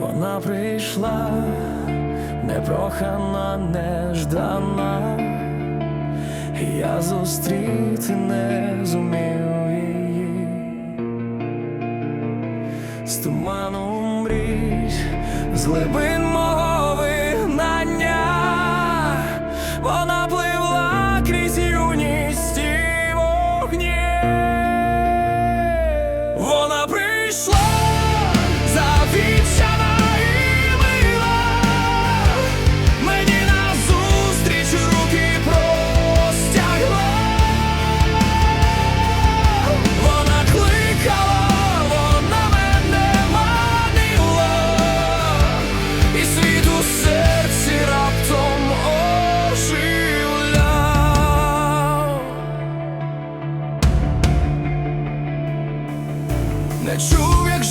Вона прийшла, непрохана, неждана, я зустріти не зумів її, з туману мрій, з глибин мого вигнання, вона пливла крізь юність і вогні, вона прийшла. lecz człowiek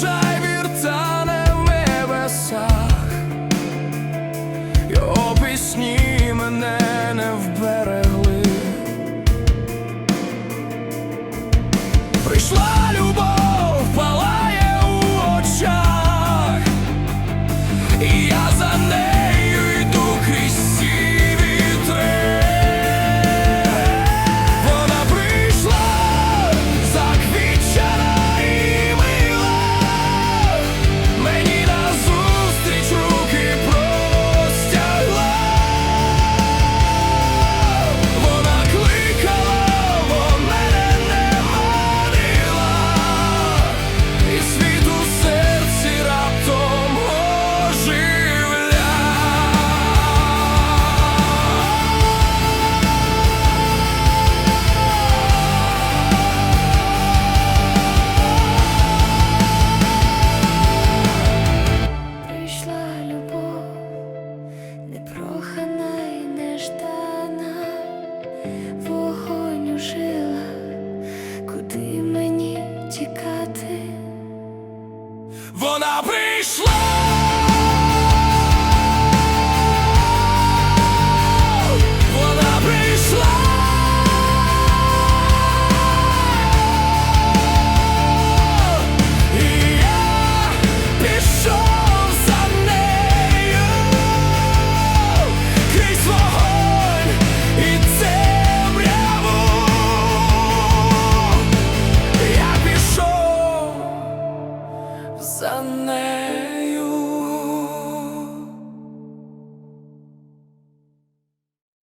вона прийшла. Sunday.